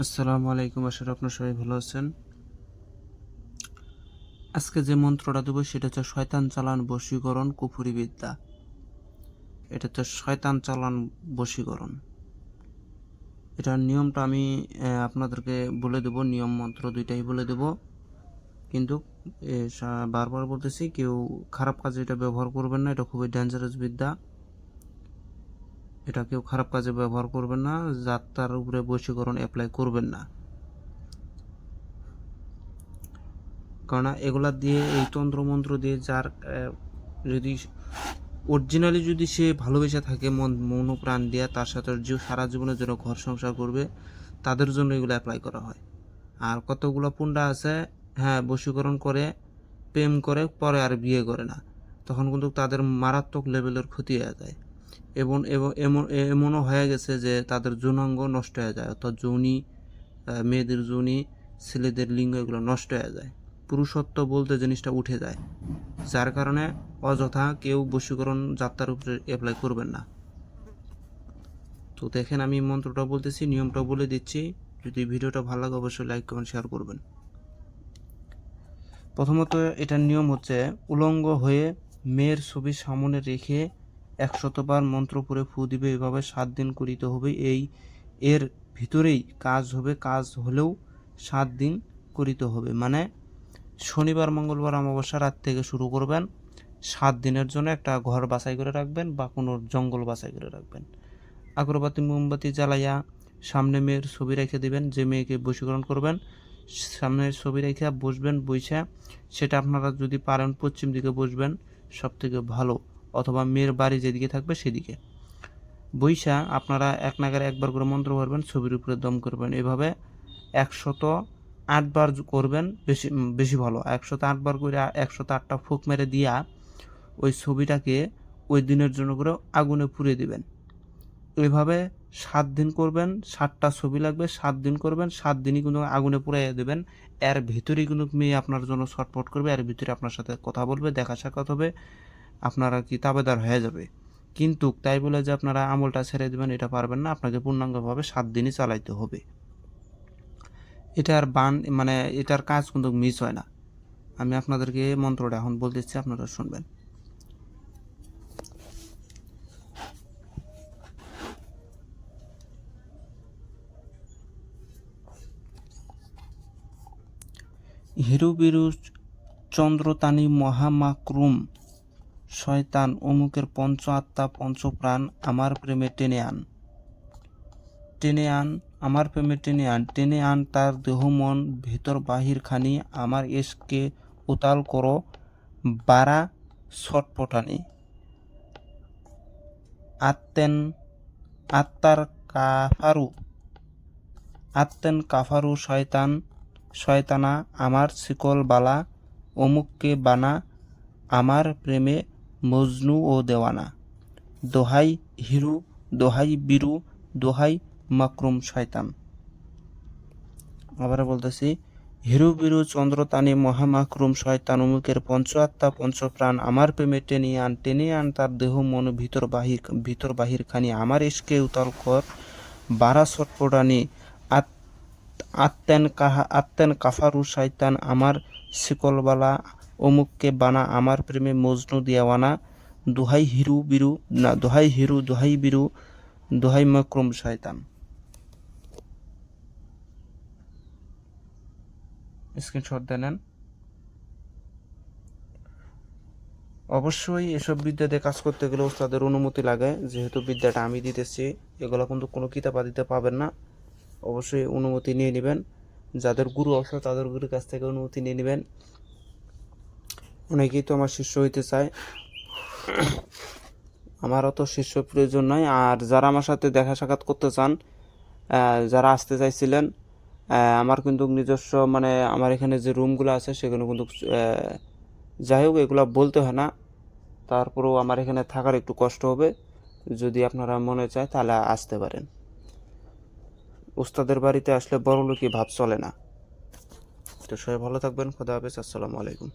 আসসালামু আলাইকুম, আশা করি আপনার সবাই ভালো আছেন। আজকে যে মন্ত্রটা দেবো সেটা হচ্ছে শয়তান চালান বশীকরণ কুফুরি বিদ্যা এটা হচ্ছে শয়তান চালান বশীকরণ। এটার নিয়মটা আমি আপনাদেরকে বলে দেব, নিয়ম মন্ত্র দুইটাই বলে দেব। কিন্তু বারবার বলতেছি, কেউ খারাপ কাজে এটা ব্যবহার করবেন না, এটা খুবই ডেঞ্জারাস বিদ্যা। এটা কেউ খারাপ কাজে ব্যবহার করবেন না, যাত্রার উপরে বশীকরণ অ্যাপ্লাই করবেন না। কারণ এগুলা দিয়ে, এই তন্ত্র মন্ত্র দিয়ে যার যদি অরিজিনালি যদি সে ভালোবেসে থাকে, মন মন প্রাণ দিয়ে, তার সাথে সারা জীবনের জন্য ঘর সংসার করবে, তাদের জন্য এগুলো অ্যাপ্লাই করা হয়। আর কতগুলো পুন্ডা আছে হ্যাঁ বশীকরণ করে, প্রেম করে, পরে আর বিয়ে করে না, তখন কিন্তু তাদের মারাত্মক লেভেলের ক্ষতি হয়ে যায়। এবং এমন, এমনও হয়ে গেছে যে তাদের যৌনাঙ্গ নষ্ট হয়ে যায়, অর্থাৎ যৌনি মেয়েদের যৌনি, ছেলেদের লিঙ্গ এগুলো নষ্ট হয়ে যায়। পুরুষত্ব বলতে জিনিসটা উঠে যায়, যার কারণে অযথা কেউ বশীকরণ যাত্রার উপরে অ্যাপ্লাই করবেন না। তো দেখেন আমি মন্ত্রটা বলতেছি, নিয়মটা বলে দিচ্ছি। যদি ভিডিওটা ভালো লাগে অবশ্যই লাইক কমেন্ট শেয়ার করবেন। প্রথমত এটার নিয়ম হচ্ছে, উলঙ্গ হয়ে মেয়ের ছবি সামনে রেখে একশতবার মন্ত্র পড়ে ফু দিবে, এভাবে সাত দিন করিতে হবে। এই এর ভিতরেই কাজ হবে, কাজ হলেও সাত দিন করিতে হবে। মানে শনিবার, মঙ্গলবার, অমাবস্যা রাত থেকে শুরু করবেন। সাত দিনের জন্য একটা ঘর বাছাই করে রাখবেন বা কোনো জঙ্গল বাছাই করে রাখবেন। আগরবাতি মোমবাতি জ্বালাইয়া সামনে মেয়ের ছবি রেখে দিবেন, যে মেয়েকে বশীকরণ করবেন। সামনে ছবি রেখে বসবেন, বইসা সেটা আপনারা যদি পারেন পশ্চিম দিকে বসবেন সব থেকে ভালো। অথবা মেয়ের বাড়ি যেদিকে থাকবে সেদিকে। বইসা আপনারা এক নাগারে একবার করে মন্ত্র পড়বেন ছবির উপরে দম করবেন। এভাবে একশত আটবার করবেন, বেশি বেশি ভালো। একশত আটবার করে একশত আটটা ফুক মেরে দিয়া ওই ছবিটাকে ওই দিনের জন্য করে আগুনে পুড়িয়ে দিবেন। এইভাবে সাত দিন করবেন, সাতটা ছবি লাগবে, সাত দিন করবেন, সাত দিনই কিন্তু আগুনে পুড়াইয়া দেবেন। এর ভিতরেই কিন্তু মেয়ে আপনার জন্য ছটফট করবে, এর ভিতরে আপনার সাথে কথা বলবে, দেখা সাক্ষাৎ হবে। আপনারা কি তাবেদার হয়ে যাবে। কিন্তু তাই বলে যে আপনারা আমলটা ছেড়ে দেবেন, এটা পারবেন না। আপনাকে পূর্ণাঙ্গভাবে সাত দিনই চালাইতে হবে। এটার বান মানে এটার কাজ কিন্তু মিস হয় না। আমি আপনাদেরকে মন্ত্রটা এখন বলতেছি আপনারা শুনবেন। হিরু বিরু চন্দ্রতানি মহামাক্রুম শয়তান অমুকের পঞ্চ আত্মা পঞ্চপ্রাণ আমার প্রেমে টেনে আন। টেনে আন, আমার প্রেমে টেনে আন। টেনে আন তার দেহ, মন, ভিতর, বাহির খানি আমার এসকে উতাল করো, বারা ছটপটানি। আত্মেন আত্মার কাফারু আত্মেন কাফারু শয়তান, শয়তানা আমার শিকল বালা, অমুককে বানা আমার প্রেমে মজনু ও দেওয়ানা। দোহাই হিরু, দোহাই বীরু, দোহাই মাকরুম শয়তান। আবার বলতেছি, হিরু, বীরু চন্দ্রতানি মহামাকরুম শয়তান, অমুকের পঞ্চ আত্মা পঞ্চপ্রাণ, আমার প্রেমে টেনে আন টেনে আন, তার দেহ মন ভিতর বাহির ভিতর বাহির খানি আমার ইস্কে উতাল কর, বারা আত আত্মেন কাহা আত্মেন কাফারু শয়তান আমার শিকলবালা, অমুককে বানা আমার প্রেমে মজনু দিয়াওয়ানা। দোহাই হিরু বিরু, না, দোহাই হিরু, দোহাই বিরু, দোহাই মক্রম শয়তান। স্ক্রিনশট দিয়ে নেন। অবশ্যই এসব বিদ্যাতে কাজ করতে গেলে ওস্তাদের অনুমতি লাগে। যেহেতু বিদ্যাটা আমি দিতেছি, এগুলো কিন্তু কোনো কিতাব দিতে পাবেন না। অবশ্যই অনুমতি নিয়ে নেবেন। যাদের গুরু আছে, তাদের গুরুর কাছ থেকে অনুমতি নিয়ে নেবেন। অনেকেই তো আমার শিষ্য হইতে চায়। আমার অত শিষ্য প্রয়োজন নয় আর যারা আমার সাথে দেখা সাক্ষাৎ করতে চান যারা আসতে চাইছিলেন আমার কিন্তু নিজস্ব মানে আমার এখানে যে রুমগুলো আছে, সেগুলো কিন্তু যাই হোক, এগুলো বলতে হয় না। তারপরেও আমার এখানে থাকার একটু কষ্ট হবে। যদি আপনারা মনে চায়, তাহলে আসতে পারেন। উস্তাদের বাড়িতে আসলে বড় লোকই ভাব চলে না। তো সবাই ভালো থাকবেন, খোদা হাফেজ, আসসালামু আলাইকুম।